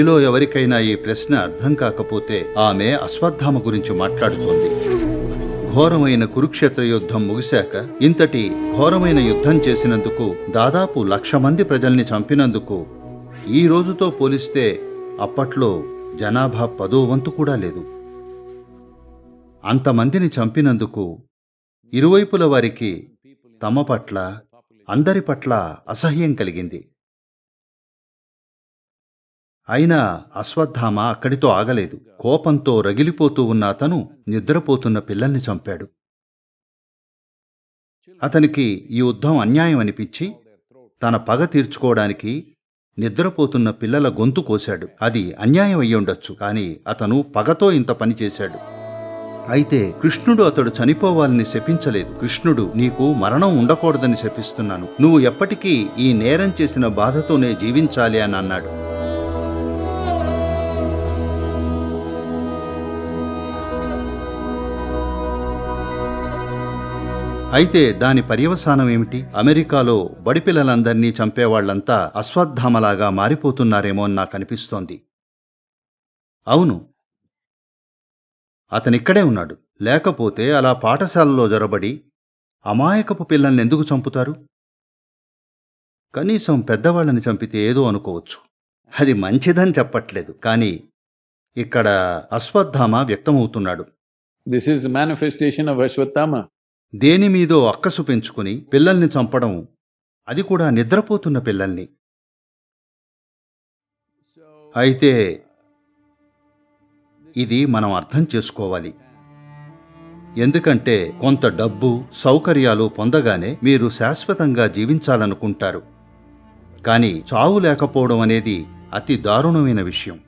మీలో ఎవరికైనా ఈ ప్రశ్న అర్థం కాకపోతే ఆమె అశ్వత్థామ గురించి మాట్లాడుతోంది. ఘోరమైన కురుక్షేత్ర యుద్ధం ముగిశాక ఇంతటి ఘోరమైన యుద్ధం చేసినందుకు దాదాపు లక్ష మంది ప్రజల్ని చంపినందుకు ఈ రోజుతో పోలిస్తే అప్పట్లో జనాభా పదో వంతు కూడా లేదు. అంతమందిని చంపినందుకు ఇరువైపుల వారికి తమ పట్ల అందరి పట్ల అసహ్యం కలిగింది. అయినా అశ్వత్థామ అక్కడితో ఆగలేదు. కోపంతో రగిలిపోతూ ఉన్న అతను నిద్రపోతున్న పిల్లల్ని చంపాడు. అతనికి ఈ యుద్ధం అన్యాయం అనిపించి తన పగ తీర్చుకోవడానికి నిద్రపోతున్న పిల్లల గొంతు కోశాడు. అది అన్యాయం అయ్యుండొచ్చు కానీ అతను పగతో ఇంత పని చేశాడు. అయితే కృష్ణుడు అతడు చనిపోవాలని శపించలేదు. కృష్ణుడు నీకు మరణం ఉండకూడదని శపిస్తున్నాను. నువ్వు ఎప్పటికీ ఈ నేరం చేసిన బాధతోనే జీవించాలి అని అన్నాడు. అయితే దాని పర్యవసానం ఏమిటి? అమెరికాలో బడిపిల్లలందర్నీ చంపేవాళ్ళంతా అశ్వత్థామలాగా మారిపోతున్నారేమో అని నాకు అనిపిస్తోంది. అవును. అతనిక్కడే ఉన్నాడు. లేకపోతే అలా పాఠశాలలో జొరబడి అమాయకపు పిల్లల్ని ఎందుకు చంపుతారు? కనీసం పెద్దవాళ్ళని చంపితే ఏదో అనుకోవచ్చు. అది మంచిదని చెప్పట్లేదు. కానీ ఇక్కడ Ashwatthama వ్యక్తమవుతున్నాడు. This is manifestation of Ashwatthama దేనిమీదో దేని మీదో అక్కసు పెంచుకుని పిల్లల్ని చంపడం. అది కూడా నిద్రపోతున్న పిల్లల్ని. అయితే ఇది మనం అర్థం చేసుకోవాలి. ఎందుకంటే కొంత డబ్బు సౌకర్యాలు పొందగానే మీరు శాశ్వతంగా జీవించాలనుకుంటారు. కానీ చావు లేకపోవడం అనేది అతి దారుణమైన విషయం.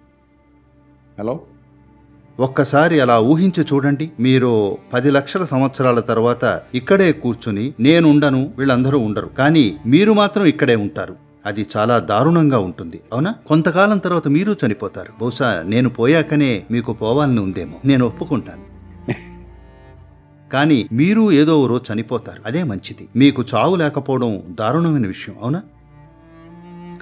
హలో ఒక్కసారి అలా ఊహించి చూడండి. మీరు పది లక్షల సంవత్సరాల తర్వాత ఇక్కడే కూర్చుని నేనుండను వీళ్ళందరూ ఉండరు. కానీ మీరు మాత్రం ఇక్కడే ఉంటారు. అది చాలా దారుణంగా ఉంటుంది. అవునా? కొంతకాలం తర్వాత మీరు చనిపోతారు. బహుశా నేను పోయాకనే మీకు పోవాలని ఉందేమో. నేను ఒప్పుకుంటాను. కానీ మీరు ఏదో ఓ రోజు చనిపోతారు. అదే మంచిది. మీకు చావు లేకపోవడం దారుణమైన విషయం. అవునా?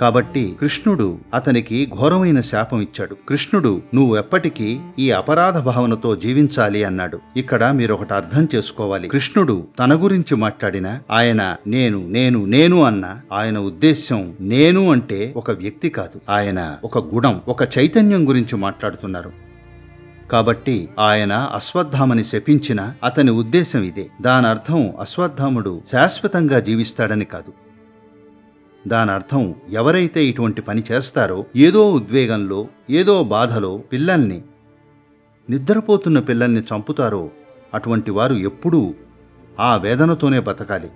కాబట్టి కృష్ణుడు అతనికి ఘోరమైన శాపం ఇచ్చాడు కృష్ణుడు నువ్వు ఎప్పటికీ ఈ అపరాధ భావనతో జీవించాలి అన్నాడు. ఇక్కడ మీరొకటి అర్థం చేసుకోవాలి. కృష్ణుడు తన గురించి మాట్లాడిన ఆయన నేను నేను నేను అన్న ఆయన ఉద్దేశ్యం నేను అంటే ఒక వ్యక్తి కాదు. ఆయన ఒక గుణం ఒక చైతన్యం గురించి మాట్లాడుతున్నారు. కాబట్టి ఆయన అశ్వత్థామని శపించిన అతని ఉద్దేశం ఇదే. దానర్థం అశ్వత్థాముడు శాశ్వతంగా జీవిస్తాడని కాదు. దాని అర్థం ఎవరైతే ఇటువంటి పని చేస్తారో ఏదో ఉద్వేగంలో ఏదో బాధలో పిల్లల్ని నిద్రపోతున్న పిల్లల్ని చంపుతారో అటువంటి వారు ఎప్పుడూ ఆ వేదనతోనే బతకాలి.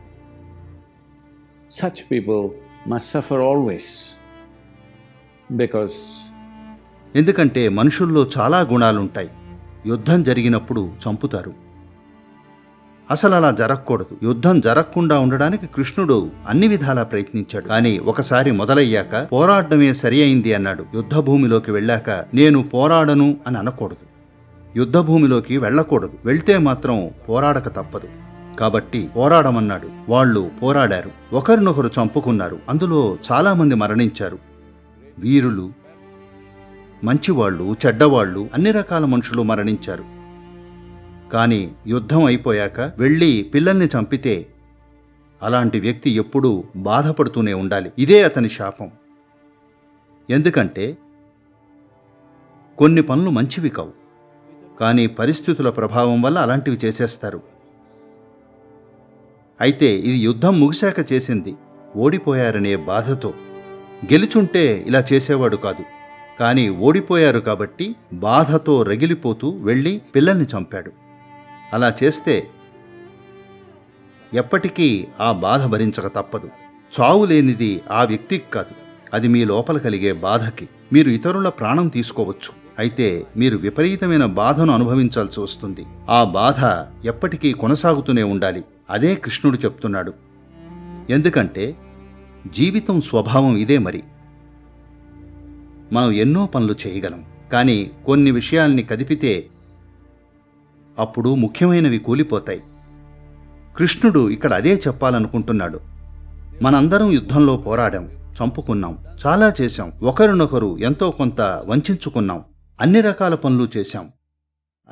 People must suffer always because ఎందుకంటే మనుషుల్లో చాలా గుణాలుంటాయి. యుద్ధం జరిగినప్పుడు చంపుతారు. అసలు అలా జరగకూడదు. యుద్ధం జరగకుండా ఉండడానికి కృష్ణుడు అన్ని విధాలా ప్రయత్నించాడు. కానీ ఒకసారి మొదలయ్యాక పోరాడమే సరి అయింది అన్నాడు. యుద్ధ భూమిలోకి వెళ్ళాక నేను పోరాడను అని అనకూడదు. యుద్ధ భూమిలోకి వెళ్ళకూడదు. వెళ్తే మాత్రం పోరాడక తప్పదు. కాబట్టి పోరాడమన్నాడు. వాళ్ళు పోరాడారు. ఒకరినొకరు చంపుకున్నారు. అందులో చాలామంది మరణించారు. వీరులు మంచివాళ్ళు చెడ్డవాళ్ళు అన్ని రకాల మనుషులు మరణించారు. కానీ యుద్ధం అయిపోయాక వెళ్ళి పిల్లల్ని చంపితే అలాంటి వ్యక్తి ఎప్పుడూ బాధపడుతూనే ఉండాలి. ఇదే అతని శాపం. ఎందుకంటే కొన్ని పనులు మంచివి కావు. కానీ పరిస్థితుల ప్రభావం వల్ల అలాంటివి చేసేస్తారు. అయితే ఇది యుద్ధం ముగిశాక చేసింది. ఓడిపోయారనే బాధతో. గెలుచుంటే ఇలా చేసేవాడు కాదు. కానీ ఓడిపోయారు కాబట్టి బాధతో రగిలిపోతూ వెళ్ళి పిల్లల్ని చంపాడు. అలా చేస్తే ఎప్పటికీ ఆ బాధ భరించక తప్పదు. చావు లేనిది ఆ వ్యక్తికి కాదు. అది మీ లోపల కలిగే బాధకి. మీరు ఇతరుల ప్రాణం తీసుకోవచ్చు. అయితే మీరు విపరీతమైన బాధను అనుభవించాల్సి వస్తుంది. ఆ బాధ ఎప్పటికీ కొనసాగుతూనే ఉండాలి. అదే కృష్ణుడు చెప్తున్నాడు. ఎందుకంటే జీవితం స్వభావం ఇదే మరి. మనం ఎన్నో పనులు చేయగలం. కానీ కొన్ని విషయాల్ని కదిపితే అప్పుడు ముఖ్యమైనవి కూలిపోతాయి. కృష్ణుడు ఇక్కడ అదే చెప్పాలనుకుంటున్నాడు. మనందరం యుద్ధంలో పోరాడాం చంపుకున్నాం చాలా చేశాం ఒకరినొకరు ఎంతో కొంత వంచుకున్నాం అన్ని రకాల పనులు చేశాం.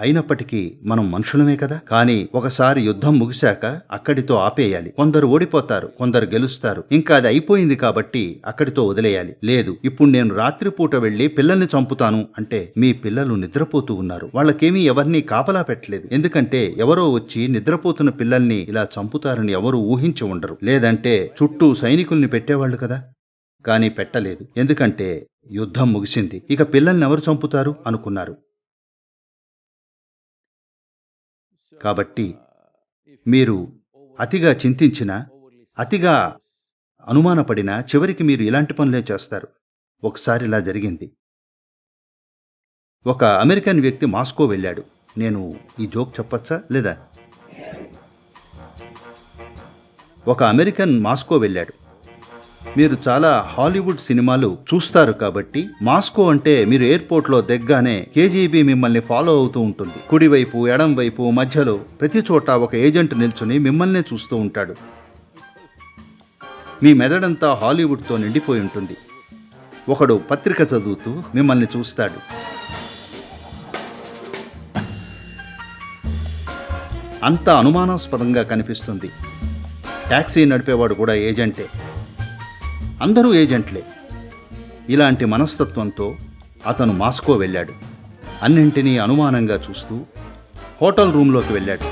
అయినప్పటికీ మనం మనుషులమే కదా? కానీ ఒకసారి యుద్ధం ముగిశాక అక్కడితో ఆపేయాలి. కొందరు ఓడిపోతారు కొందరు గెలుస్తారు. ఇంకా అది అయిపోయింది కాబట్టి అక్కడితో వదిలేయాలి. లేదు ఇప్పుడు నేను రాత్రిపూట వెళ్ళి పిల్లల్ని చంపుతాను అంటే మీ పిల్లలు నిద్రపోతూ ఉన్నారు. వాళ్ళకేమీ ఎవరిని కాపలా పెట్టలేదు. ఎందుకంటే ఎవరో వచ్చి నిద్రపోతున్న పిల్లల్ని ఇలా చంపుతారని ఎవరూ ఊహించి ఉండరు. లేదంటే చుట్టూ సైనికుల్ని పెట్టేవాళ్ళు కదా? కానీ పెట్టలేదు. ఎందుకంటే యుద్ధం ముగిసింది. ఇక పిల్లల్ని ఎవరు చంపుతారు? అనుకున్నారు. కాబట్టి మీరు అతిగా చింతించినా అతిగా అనుమానపడినా చివరికి మీరు ఇలాంటి పనులే చేస్తారు. ఒకసారి ఇలా జరిగింది. ఒక అమెరికన్ వ్యక్తి మాస్కో వెళ్ళాడు. నేను ఈ జోక్ చెప్పచ్చా లేదా? ఒక అమెరికన్ మాస్కో వెళ్ళాడు. మీరు చాలా హాలీవుడ్ సినిమాలు చూస్తారు కాబట్టి మాస్కో అంటే మీరు ఎయిర్పోర్ట్లో దగ్గానే కేజీబీ మిమ్మల్ని ఫాలో అవుతూ ఉంటుంది. కుడివైపు ఎడం వైపు మధ్యలో ప్రతి చోట ఒక ఏజెంట్ నిల్చుని మిమ్మల్నే చూస్తూ ఉంటాడు. మీ మెదడంతా హాలీవుడ్తో నిండిపోయి ఉంటుంది. ఒకడు పత్రిక చదువుతూ మిమ్మల్ని చూస్తాడు. అంత అనుమానాస్పదంగా కనిపిస్తుంది. ట్యాక్సీ నడిపేవాడు కూడా ఏజెంటే. అందరూ ఏజెంట్లే. ఇలాంటి మనస్తత్వంతో అతను మాస్కో వెళ్ళాడు. అన్నింటినీ అనుమానంగా చూస్తూ హోటల్ రూంలోకి వెళ్ళాడు.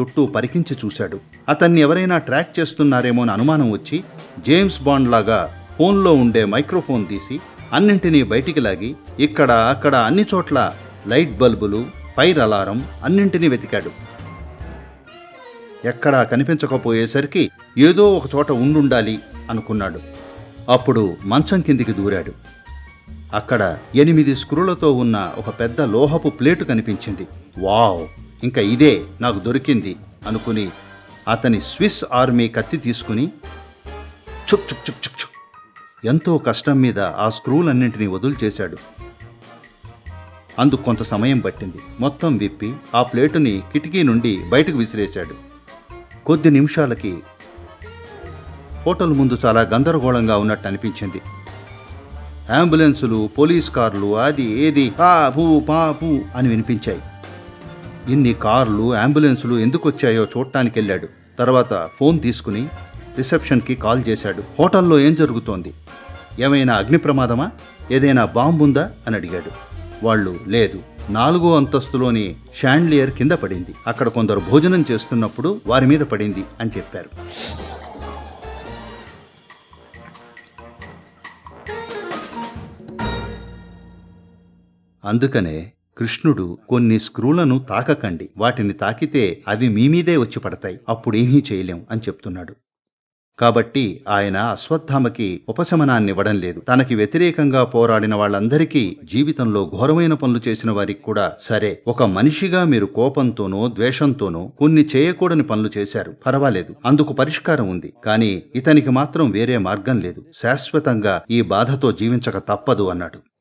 చుట్టూ పరికించి చూశాడు. అతన్ని ఎవరైనా ట్రాక్ చేస్తున్నారేమో అని అనుమానం వచ్చి జేమ్స్ బాండ్ లాగా ఫోన్లో ఉండే మైక్రోఫోన్ తీసి అన్నింటినీ బయటికి లాగి ఇక్కడ అక్కడ అన్ని చోట్ల లైట్ బల్బులు ఫైర్ అలారం అన్నింటినీ వెతికాడు. ఎక్కడా కనిపించకపోయేసరికి ఏదో ఒక చోట ఉండుండాలి అనుకున్నాడు. అప్పుడు మంచం కిందికి దూరాడు. అక్కడ ఎనిమిది స్క్రూలతో ఉన్న ఒక పెద్ద లోహపు ప్లేటు కనిపించింది. వావ్! ఇంకా ఇదే నాకు దొరికింది అనుకుని అతని స్విస్ ఆర్మీ కత్తి తీసుకుని చుక్ చుక్ చుక్ చుక్ చుక్ ఎంతో కష్టం మీద ఆ స్క్రూలన్నింటినీ వదులు చేశాడు. అందుకు కొంత సమయం పట్టింది. మొత్తం విప్పి ఆ ప్లేటుని కిటికీ నుండి బయటకు విసిరేశాడు. కొద్ది నిమిషాలకి హోటల్ ముందు చాలా గందరగోళంగా ఉన్నట్టు అనిపించింది. అంబులెన్సులు పోలీస్ కార్లు అది ఏది పాపు పాపు అని వినిపించాయి. ఇన్ని కార్లు అంబులెన్సులు ఎందుకు వచ్చాయో చూడటానికి వెళ్ళాడు తర్వాత ఫోన్ తీసుకుని రిసెప్షన్కి కాల్ చేశాడు. హోటల్లో ఏం జరుగుతోంది? ఏమైనా అగ్ని ప్రమాదమా ఏదైనా బాంబు ఉందా అని అడిగాడు. వాళ్ళు లేదు. నాలుగో అంతస్తులోని షాండ్లియర్ కింద పడింది. అక్కడ కొందరు భోజనం చేస్తున్నప్పుడు వారి మీద పడింది అని చెప్పారు. అందుకనే కృష్ణుడు కొన్ని స్క్రూలను తాకకండి. వాటిని తాకితే అవి మీ మీదే వచ్చి పడతాయి. అప్పుడేమీ చేయలేం అని చెప్తున్నాడు. కాబట్టి ఆయన అశ్వత్థామకి ఉపశమనాన్ని ఇవ్వడం లేదు. తనకి వ్యతిరేకంగా పోరాడిన వాళ్ళందరికీ జీవితంలో ఘోరమైన పనులు చేసిన వారికి కూడా సరే. ఒక మనిషిగా మీరు కోపంతోనో ద్వేషంతోనో కొన్ని చేయకూడని పనులు చేశారు. పర్వాలేదు. అందుకు పరిష్కారం ఉంది. కానీ ఇతనికి మాత్రం వేరే మార్గం లేదు. శాశ్వతంగా ఈ బాధతో జీవించక తప్పదు అన్నాడు.